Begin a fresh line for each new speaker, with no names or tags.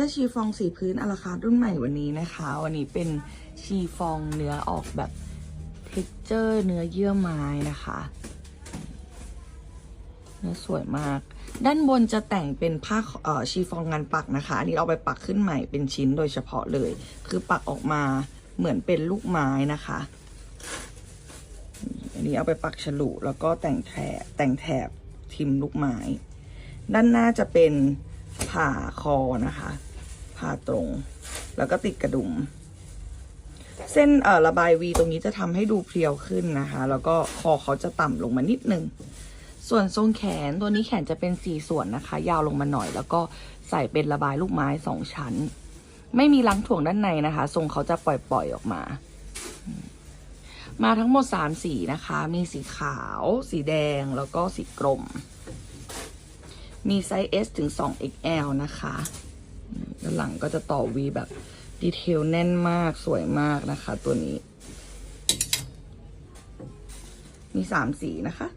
สื้อชีฟองสีพื้นอาราคารุ่นใหม่วันนี้นะคะ วันนี้เป็นชีฟองเนื้อออกแบบเท็กเจอร์เนื้อเยื่อไม้นะคะ เนื้อสวยมาก ด้านบนจะแต่งเป็นผ้าเอ่อชีฟองงานปักนะคะ อันนี้เอาไปปักขึ้นใหม่เป็นชิ้นโดยเฉพาะเลย คือปักออกมาเหมือนเป็นลูกไม้นะคะ อันนี้เอาไปปักฉลุแล้วก็แต่งแถบแต่งแถบทิมลูกไม้ ด้านหน้าจะเป็นผ่าคอนะคะ ผ่าตรง แล้วก็ติดกระดุม เส้นเอ่อระบายวีตรงนี้จะทำให้ดูเพรียวขึ้นนะคะ แล้วก็คอเขาจะต่ำลงมานิดนึง ส่วนทรงแขนตัวนี้แขนจะเป็นสี่ส่วนนะคะ ยาวลงมาหน่อย แล้วก็ใส่เป็นระบายลูกไม้สองชั้น ไม่มีลังถ่วงด้านในนะคะ ทรงเขาจะปล่อยๆออกมามาทั้งหมดสามสีนะคะ มีสีขาว สีแดง แล้วก็สีกรม มีไซส์ S ถึง 2 XL นะคะ ด้านหลังก็จะต่อวีแบบดีเทลแน่นมากสวยมากนะคะ ตัวนี้ มีสามสีนะคะ